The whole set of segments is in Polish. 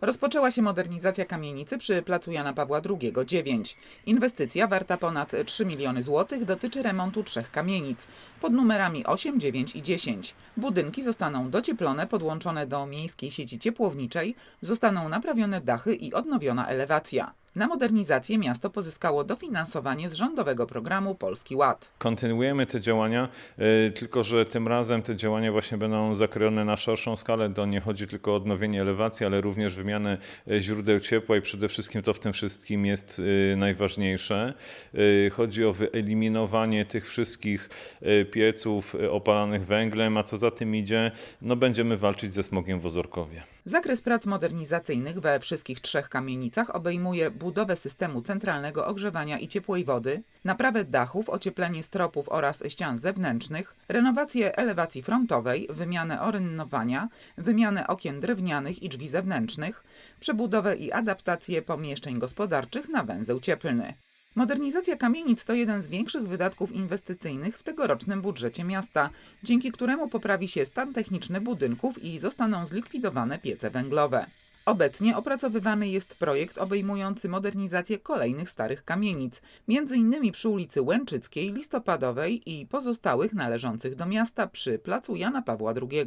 Rozpoczęła się modernizacja kamienicy przy placu Jana Pawła II 9. Inwestycja warta ponad 3 miliony złotych dotyczy remontu trzech kamienic pod numerami 8, 9 i 10. Budynki zostaną docieplone, podłączone do miejskiej sieci ciepłowniczej, zostaną naprawione dachy i odnowiona elewacja. Na modernizację miasto pozyskało dofinansowanie z rządowego programu Polski Ład. Kontynuujemy te działania, y, tylko że tym razem te działania właśnie będą zakrojone na szerszą skalę. To nie chodzi tylko o odnowienie elewacji, ale również wymianę y, źródeł ciepła i przede wszystkim to w tym wszystkim jest y, najważniejsze. Chodzi o wyeliminowanie tych wszystkich pieców opalanych węglem, a co za tym idzie, no będziemy walczyć ze smogiem w Ozorkowie. Zakres prac modernizacyjnych we wszystkich trzech kamienicach obejmuje budowę systemu centralnego ogrzewania i ciepłej wody, naprawę dachów, ocieplenie stropów oraz ścian zewnętrznych, renowację elewacji frontowej, wymianę orynnowania, wymianę okien drewnianych i drzwi zewnętrznych, przebudowę i adaptację pomieszczeń gospodarczych na węzeł cieplny. Modernizacja kamienic to jeden z większych wydatków inwestycyjnych w tegorocznym budżecie miasta, dzięki któremu poprawi się stan techniczny budynków i zostaną zlikwidowane piece węglowe. Obecnie opracowywany jest projekt obejmujący modernizację kolejnych starych kamienic, m.in. przy ulicy Łęczyckiej, Listopadowej i pozostałych należących do miasta przy placu Jana Pawła II.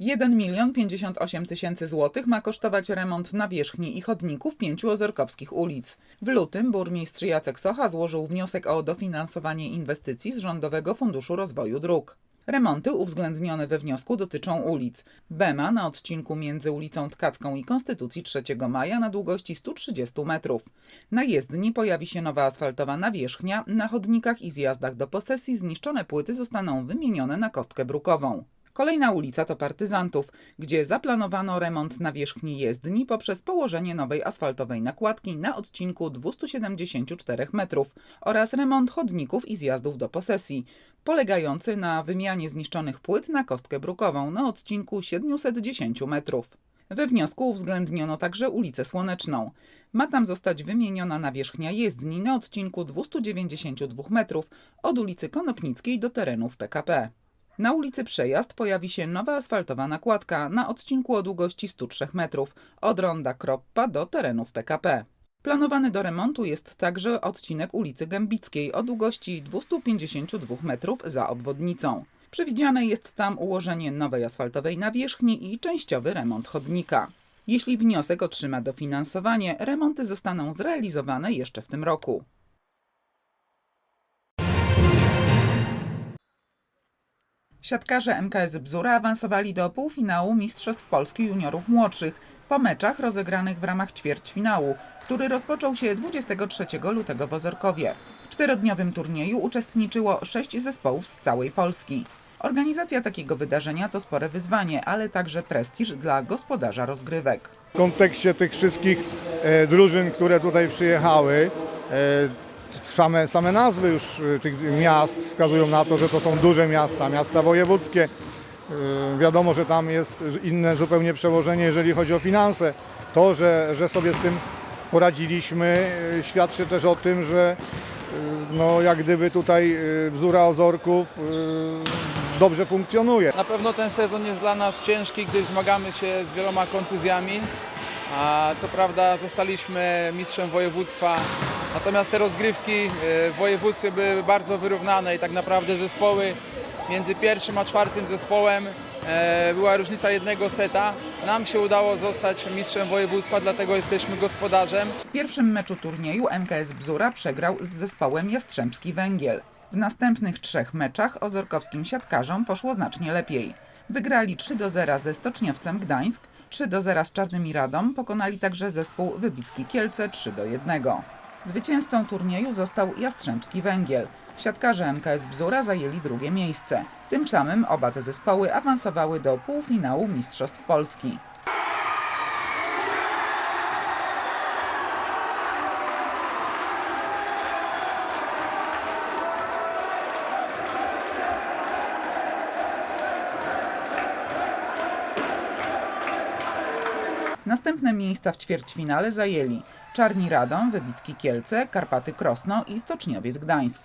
1 milion 58 tysięcy złotych ma kosztować remont nawierzchni i chodników pięciu ozorkowskich ulic. W lutym burmistrz Jacek Socha złożył wniosek o dofinansowanie inwestycji z Rządowego Funduszu Rozwoju Dróg. Remonty uwzględnione we wniosku dotyczą ulic Bema na odcinku między ulicą Tkacką i Konstytucji 3 Maja na długości 130 metrów. Na jezdni pojawi się nowa asfaltowa nawierzchnia, na chodnikach i zjazdach do posesji zniszczone płyty zostaną wymienione na kostkę brukową. Kolejna ulica to Partyzantów, gdzie zaplanowano remont nawierzchni jezdni poprzez położenie nowej asfaltowej nakładki na odcinku 274 metrów oraz remont chodników i zjazdów do posesji, polegający na wymianie zniszczonych płyt na kostkę brukową na odcinku 710 metrów. We wniosku uwzględniono także ulicę Słoneczną. Ma tam zostać wymieniona nawierzchnia jezdni na odcinku 292 metrów od ulicy Konopnickiej do terenów PKP. Na ulicy Przejazd pojawi się nowa asfaltowa nakładka na odcinku o długości 103 metrów od ronda Kroppa do terenów PKP. Planowany do remontu jest także odcinek ulicy Gębickiej o długości 252 metrów za obwodnicą. Przewidziane jest tam ułożenie nowej asfaltowej nawierzchni i częściowy remont chodnika. Jeśli wniosek otrzyma dofinansowanie, remonty zostaną zrealizowane jeszcze w tym roku. Siatkarze MKS Bzura awansowali do półfinału Mistrzostw Polski Juniorów Młodszych po meczach rozegranych w ramach ćwierćfinału, który rozpoczął się 23 lutego w Ozorkowie. W czterodniowym turnieju uczestniczyło sześć zespołów z całej Polski. Organizacja takiego wydarzenia to spore wyzwanie, ale także prestiż dla gospodarza rozgrywek. W kontekście tych wszystkich e, drużyn, które tutaj przyjechały, e, same, same nazwy już e, tych miast wskazują na to, że to są duże miasta, miasta wojewódzkie. E, wiadomo, że tam jest inne zupełnie przełożenie, jeżeli chodzi o finanse. To, że, że sobie z tym poradziliśmy, e, świadczy też o tym, że no, jak gdyby tutaj wzóra Ozorków dobrze funkcjonuje. Na pewno ten sezon jest dla nas ciężki, gdyż zmagamy się z wieloma kontuzjami. A co prawda zostaliśmy mistrzem województwa, natomiast te rozgrywki e, w województwie były bardzo wyrównane i tak naprawdę zespoły między pierwszym a czwartym zespołem e, była różnica jednego seta. Nam się udało zostać mistrzem województwa, dlatego jesteśmy gospodarzem. W pierwszym meczu turnieju MKS Bzura przegrał z zespołem Jastrzębski Węgiel. W następnych trzech meczach ozorkowskim siatkarzom poszło znacznie lepiej. Wygrali 3 do 0 ze Stoczniowcem Gdańsk, 3 do 0 z Czarnymi Radą, pokonali także zespół Wybicki Kielce 3 do 1. Zwycięzcą turnieju został Jastrzębski Węgiel. Siatkarze MKS Bzura zajęli drugie miejsce. Tym samym oba te zespoły awansowały do półfinału Mistrzostw Polski. Następne miejsca w ćwierćfinale zajęli Czarni Radom, Wybicki Kielce, Karpaty Krosno i Stoczniowiec Gdańsk.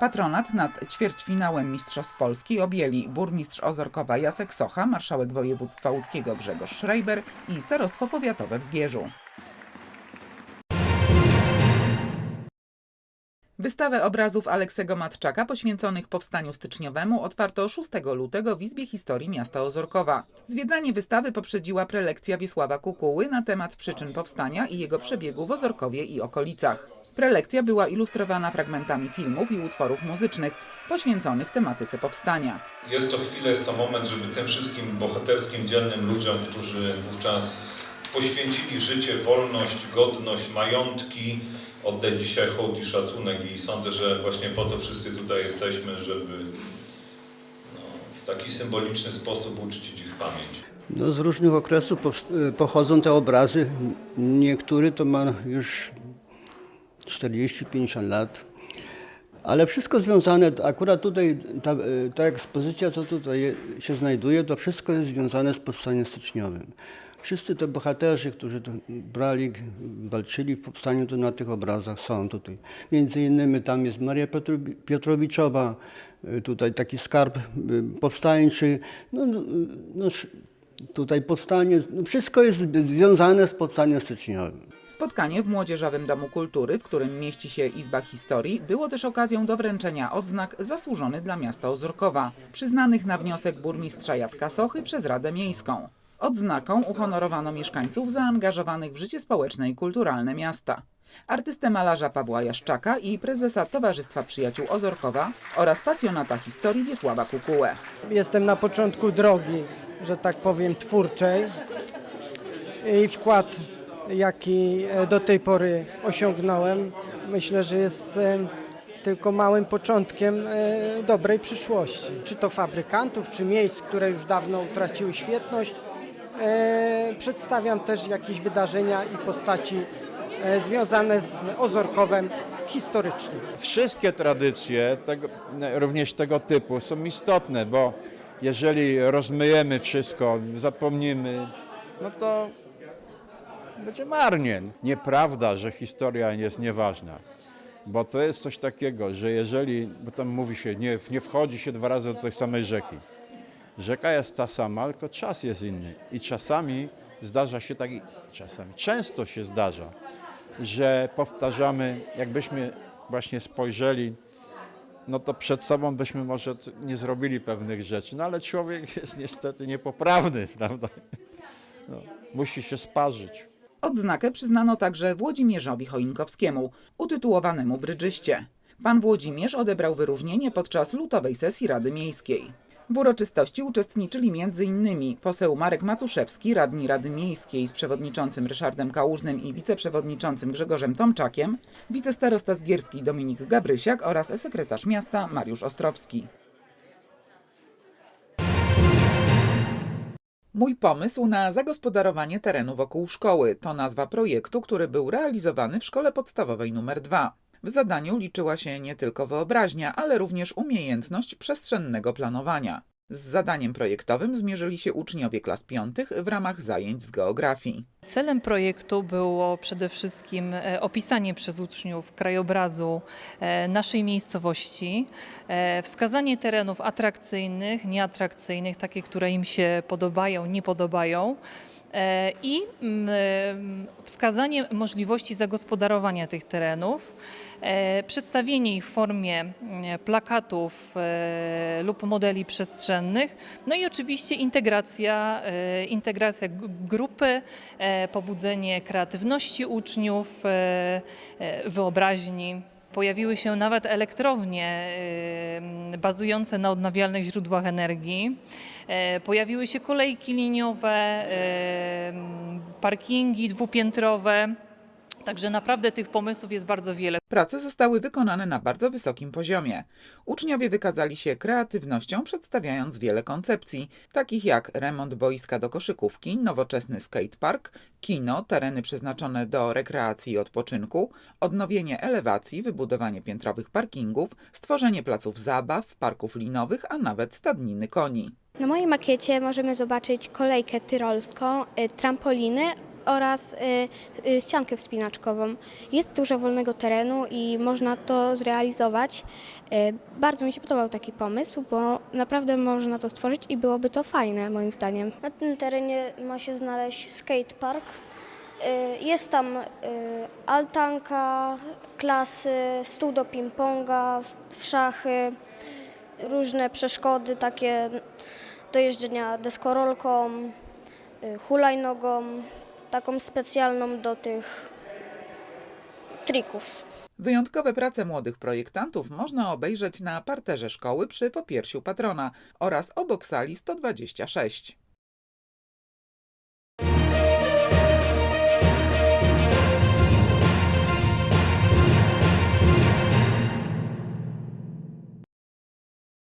Patronat nad ćwierćfinałem Mistrzostw Polski objęli burmistrz Ozorkowa Jacek Socha, marszałek województwa łódzkiego Grzegorz Schreiber i starostwo powiatowe w Zgierzu. Wystawę obrazów Aleksego Matczaka poświęconych powstaniu styczniowemu otwarto 6 lutego w Izbie Historii Miasta Ozorkowa. Zwiedzanie wystawy poprzedziła prelekcja Wiesława Kukuły na temat przyczyn powstania i jego przebiegu w Ozorkowie i okolicach. Prelekcja była ilustrowana fragmentami filmów i utworów muzycznych poświęconych tematyce powstania. Jest to chwila, jest to moment, żeby tym wszystkim bohaterskim, dzielnym ludziom, którzy wówczas poświęcili życie, wolność, godność, majątki, oddać dzisiaj hołd i szacunek i sądzę, że właśnie po to wszyscy tutaj jesteśmy, żeby no, w taki symboliczny sposób uczcić ich pamięć. No, z różnych okresów pochodzą te obrazy. Niektóry to ma już 40-50 lat. Ale wszystko związane, akurat tutaj ta, ta ekspozycja, co tutaj się znajduje, to wszystko jest związane z powstaniem styczniowym. Wszyscy te bohaterzy, którzy brali, walczyli w powstaniu, to na tych obrazach są tutaj. Między innymi tam jest Maria Piotr- Piotrowiczowa, y, tutaj taki skarb y, powstańczy. No, no, no, tutaj powstanie, no wszystko jest związane z powstaniem styczniowym. Spotkanie w Młodzieżowym Domu Kultury, w którym mieści się Izba Historii, było też okazją do wręczenia odznak zasłużony dla miasta Ozorkowa, przyznanych na wniosek burmistrza Jacka Sochy przez Radę Miejską. Odznaką uhonorowano mieszkańców zaangażowanych w życie społeczne i kulturalne miasta. Artystę malarza Pawła Jaszczaka i prezesa Towarzystwa Przyjaciół Ozorkowa oraz pasjonata historii Wiesława Kukułę. Jestem na początku drogi, że tak powiem, twórczej i wkład, jaki e, do tej pory osiągnąłem, myślę, że jest e, tylko małym początkiem e, dobrej przyszłości. Czy to fabrykantów, czy miejsc, które już dawno utraciły świetność. E, Przedstawiam też jakieś wydarzenia i postaci e, związane z Ozorkowem historycznym. Wszystkie tradycje, tego, również tego typu, są istotne, bo jeżeli rozmyjemy wszystko, zapomnimy, no to będzie marnie. Nieprawda, że historia jest nieważna, bo to jest coś takiego, że jeżeli, bo tam mówi się, nie, nie wchodzi się dwa razy do tej samej rzeki. Rzeka jest ta sama, tylko czas jest inny. I czasami zdarza się tak, czasami, często się zdarza, że powtarzamy, jakbyśmy właśnie spojrzeli, no to przed sobą byśmy może nie zrobili pewnych rzeczy, no ale człowiek jest niestety niepoprawny, prawda? No, musi się sparzyć. Odznakę przyznano także Włodzimierzowi Choinkowskiemu, utytułowanemu brydżyście. Pan Włodzimierz odebrał wyróżnienie podczas lutowej sesji Rady Miejskiej. W uroczystości uczestniczyli m.in. poseł Marek Matuszewski, radni Rady Miejskiej z przewodniczącym Ryszardem Kałużnym i wiceprzewodniczącym Grzegorzem Tomczakiem, wicestarosta zgierski Dominik Gabrysiak oraz sekretarz miasta Mariusz Ostrowski. Mój pomysł na zagospodarowanie terenu wokół szkoły to nazwa projektu, który był realizowany w szkole podstawowej nr 2. W zadaniu liczyła się nie tylko wyobraźnia, ale również umiejętność przestrzennego planowania. Z zadaniem projektowym zmierzyli się uczniowie klas piątych w ramach zajęć z geografii. Celem projektu było przede wszystkim e, opisanie przez uczniów krajobrazu e, naszej miejscowości, e, wskazanie terenów atrakcyjnych, nieatrakcyjnych, takie, które im się podobają, nie podobają. I mm, wskazanie możliwości zagospodarowania tych terenów, przedstawienie ich w formie plakatów e, lub modeli przestrzennych, no i oczywiście integracja, e, integracja grupy, e, pobudzenie kreatywności uczniów, e, e, wyobraźni. Pojawiły się nawet elektrownie e, bazujące na odnawialnych źródłach energii. E, Pojawiły się kolejki liniowe, e, parkingi dwupiętrowe. Także naprawdę tych pomysłów jest bardzo wiele. Prace zostały wykonane na bardzo wysokim poziomie. Uczniowie wykazali się kreatywnością, przedstawiając wiele koncepcji, takich jak remont boiska do koszykówki, nowoczesny skatepark, kino, tereny przeznaczone do rekreacji i odpoczynku, odnowienie elewacji, wybudowanie piętrowych parkingów, stworzenie placów zabaw, parków linowych, a nawet stadniny koni. Na mojej makiecie możemy zobaczyć kolejkę tyrolską, y, trampoliny oraz y, y, ściankę wspinaczkową. Jest dużo wolnego terenu i można to zrealizować. Y, bardzo mi się podobał taki pomysł, bo naprawdę można to stworzyć i byłoby to fajne moim zdaniem. Na tym terenie ma się znaleźć skatepark. Y, Jest tam y, altanka, klasy, stół do ping-ponga, w- szachy, różne przeszkody takie do jeżdżenia deskorolką, y, hulajnogą, taką specjalną do tych trików. Wyjątkowe prace młodych projektantów można obejrzeć na parterze szkoły przy popiersiu patrona oraz obok sali 126.